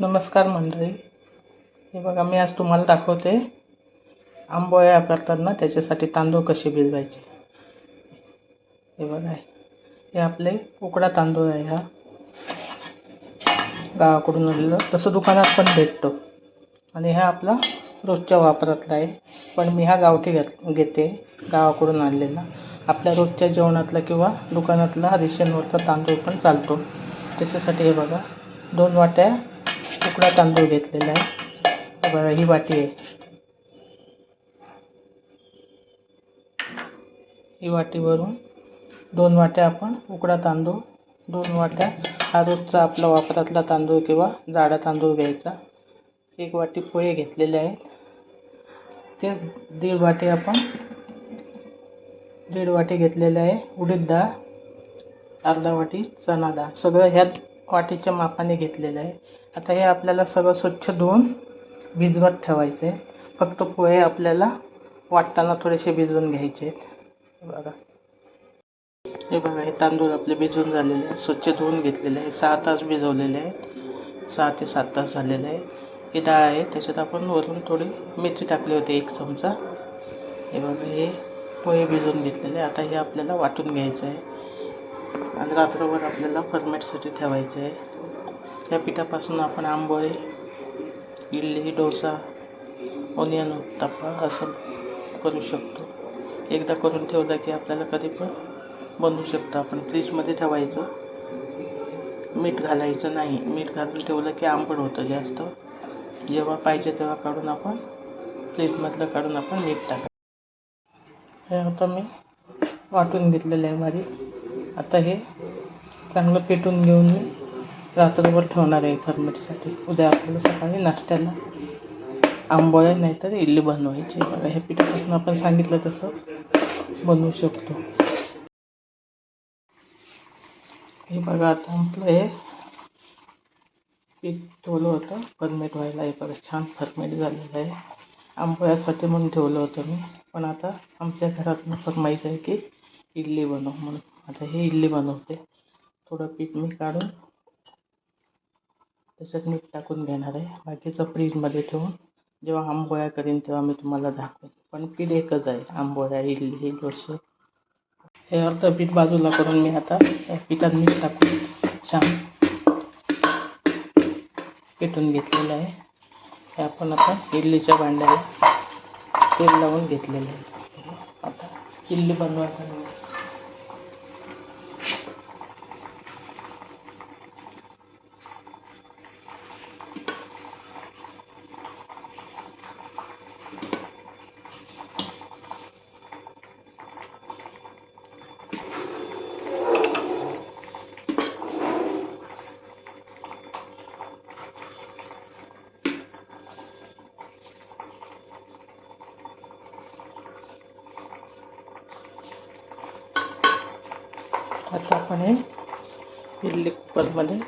नमस्कार मंडळी. हे बघा मी आज तुम्हाला दाखवते आंबोळ्या करताना त्याच्यासाठी तांदूळ कसे भिजवायचे. हे बघा हे आपले उकडा तांदूळ आहे हा. गावाकडून आणलेलं तसं दुकानात पण भेटतो. आणि हा आपला रोजच्या वापरातला आहे. पण मी हा गावठी घेत घेते गावाकडून आणलेला. आपल्या रोजच्या जेवणातला किंवा दुकानातला रेशनवरचा तांदूळ पण चालतो. त्याच्यासाठी हे बघा दोन वाट्या उकडा तांदूळ घेतलेला आहे. बरं ही वाटी आहे. ही वाटीवरून दोन वाट्या आपण उकडा तांदूळ दोन वाट्या हा रोजचा आपला वापरातला तांदूळ किंवा जाडा तांदूळ घ्यायचा. एक वाटी पोहे घेतलेले आहेत. तेच दीड वाटी आपण दीड वाटी घेतलेले आहे उडीद डाळ अर्धा वाटी चणा डाळ. सगळं ह्यात वाटीच्या मापाने घेतलेलं आहे. आता हे आपल्याला सगळं स्वच्छ धुवून भिजवत ठेवायचं. आहे फक्त पोहे आपल्याला वाटताना थोडेसे भिजवून घ्यायचे आहेत. बघा. हे बघा हे तांदूळ आपले भिजवून झालेले आहे स्वच्छ धुवून घेतलेले आहे सहा तास भिजवलेले आहेत. सहा ते सात तास झालेले आहे हे डाळ आहे. त्याच्यात आपण वरून थोडी मेथी टाकली होती एक चमचा. हे बघा हे पोहे भिजवून घेतलेले आहे आता हे आपल्याला वाटून घ्यायचं आहे. आणि रात्रभर आपल्याला फर्मेटसाठी ठेवायचं आहे. त्या पिठापासून आपण आंबोळे इडली डोसा ओनियन उत्तप्पा असं करू शकतो. एकदा करून ठेवलं की आपल्याला कधी पण बनवू शकतो. आपण फ्रीजमध्ये ठेवायचं. मीठ घालायचं नाही. मीठ घालून ठेवलं की आंबट होतं जास्त. जेव्हा पाहिजे तेव्हा काढून आपण फ्रीजमधलं काढून आपण मीठ टाका. हे आता मी वाटून घेतलेलं आहे बारीक. आता हे चांगलं पेटून घेऊन मी रात्रभर ठेवणार आहे थर्मेटसाठी उद्या आपल्याला सकाळी नाश्त्याला आंबोळ्या नाहीतर इडली बनवायची. बघा हे पिठापासून आपण सांगितलं तसं बनवू शकतो. हे बघा आता आपलं हे पीठ ठेवलं होतं. फर्मेट व्हायला हे बघा छान फर्मेट झालेलं आहे. आंबोळ्यासाठी म्हणून ठेवलं होतं मी. पण आता आमच्या घरातून फरमाईश आहे की इडली बनव म्हणून. आता हे इडली बनवते. थोडं पीठ मी काढून त्याच्यात मीठ टाकून घेणार आहे. बाकीचं फ्रीजमध्ये ठेवून जेव्हा आंबोळ्या करीन तेव्हा मी तुम्हाला दाखवेन. पण पीठ एकच आहे आंबोळ्या इडली डोसे हे अर्ध पीठ बाजूला करून मी आता या पिठात मीठ टाकून छान पेटून घेतलेलं आहे. हे आपण आता इडलीच्या भांड्याला तेल लावून घेतलेलं आहे. आता इडली बनवायला आता आपण हे इडली कुकरमध्ये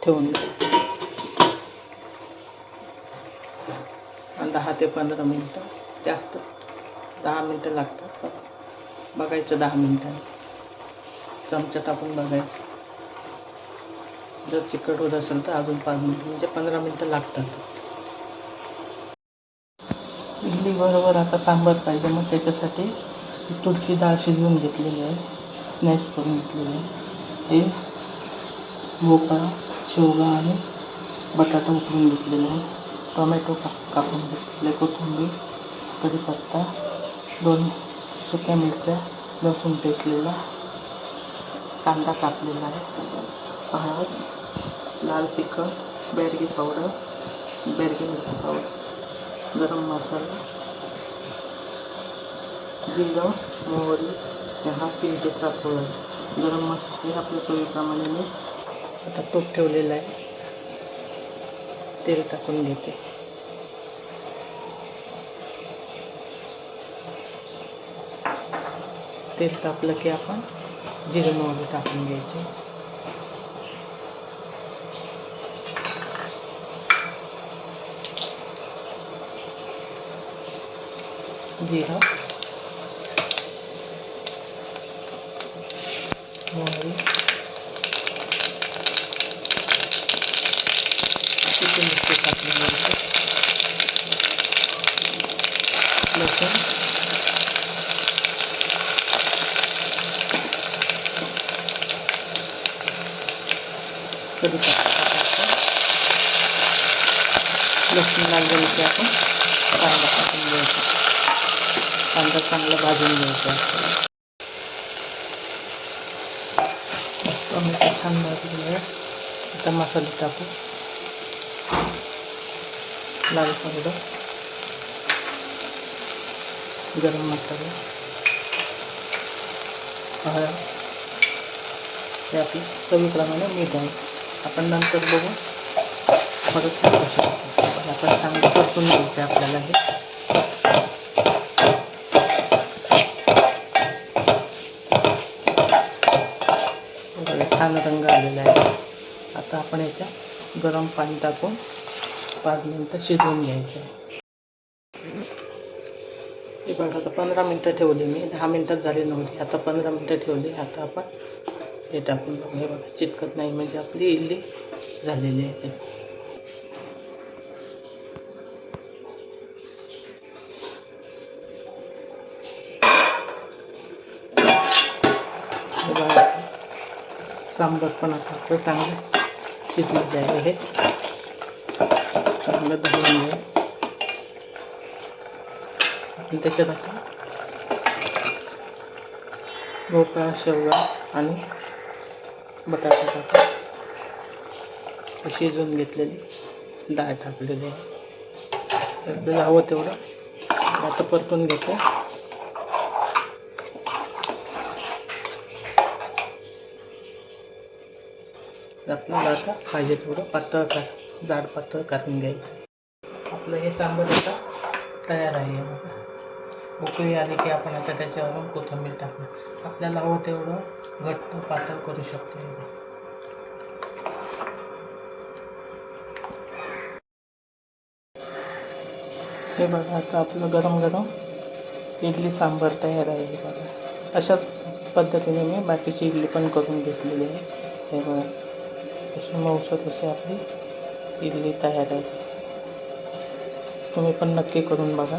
ठेवून देऊ. आणि दहा ते पंधरा मिनटं जास्त दहा मिनटं लागतात बघायचं दहा मिनटांनी चमचा टाकून बघायचं. जर चिकट होत असेल तर अजून पाच मिनटं म्हणजे पंधरा मिनटं लागतात. इडली बरोबर आता सांबार पाहिजे मग त्याच्यासाठी तुळशी डाळ शिजवून घेतलेली आहे. स्मॅश करून घेतलेली हे शेवगा आणि बटाटा उकडून घेतलेले आहे टोमॅटो का कापून घेतलेले कोथिंबीर कढीपत्ता दोन सुक्या मिरच्या लसूण पेसलेला कांदा कापलेला आहे हळद लाल तिखट बेडगी पावडर बेडगी मिरची पावडर गरम मसाला, जिरं, मोहरी ते हा ते सात गरम मसाले आपल्या चवीप्रमाणे मी आता तूप ठेवलेलं आहे. तेल टाकून घेते. तेल तापलं की आपण जिरे मोहरी टाकून घ्यायचे. जिरं मोहरी किती मिरची टाकली मिरची लसूण कढीपत्ता टाकायचा लसूण लागलेलं की आपण कांदा टाकून घ्यायचा कांदा चांगला भाजून घ्यायचा आपल्याला टोमॅटो छान भाजलेलं आहे आता मसाले टाकू लाल पावडर. गरम मसाला. हळद. हे आपलं चवीप्रमाणे मीठ आहे. आपण नंतर बघू. परत शकतो. आपण चांगलं परतून घ्यायचं आहे आपल्याला हे. छान रंग आलेला आहे. आता आपण याच्यात गरम पाणी टाकून पाच मिनटं शिजवून घ्यायचं. हे बघा आता पंधरा मिनटं ठेवली मी. दहा मिनटात झाली नव्हती. आता पंधरा मिनटं ठेवली. आता आपण हे टाकून हे बघा चिटकत नाही. म्हणजे आपली इडली झालेली आहे. सांबर पण आता आपलं चांगलं शिजलं जायला हे चांगलं धुवून घ्या आणि त्याच्यात आता भोपळा शेवगा आणि बटाटा टाका. शिजवून घेतलेली डाळ टाकलेली. आहे आपल्याला हवं तेवढं. आता परतून घेतो. आपल्याला आता पाहिजे थोडं पातळ का जाड पातळ करून घ्यायचं. आपलं हे सांबर आता तयार हे उकळी आली की आपण आता कोथिंबीर टाकणार. आपल्याला हवं घट्ट पातळ करू शकतो. हे गरम गरम इडली सांबार तयार हे बघा. अशाच पद्धतीने मी इडली पण करून घेतलेली आहे. हे बघा. अशी मऊसर अशी आपली इडली तयार आहे. तुम्ही पण नक्की करून बघा.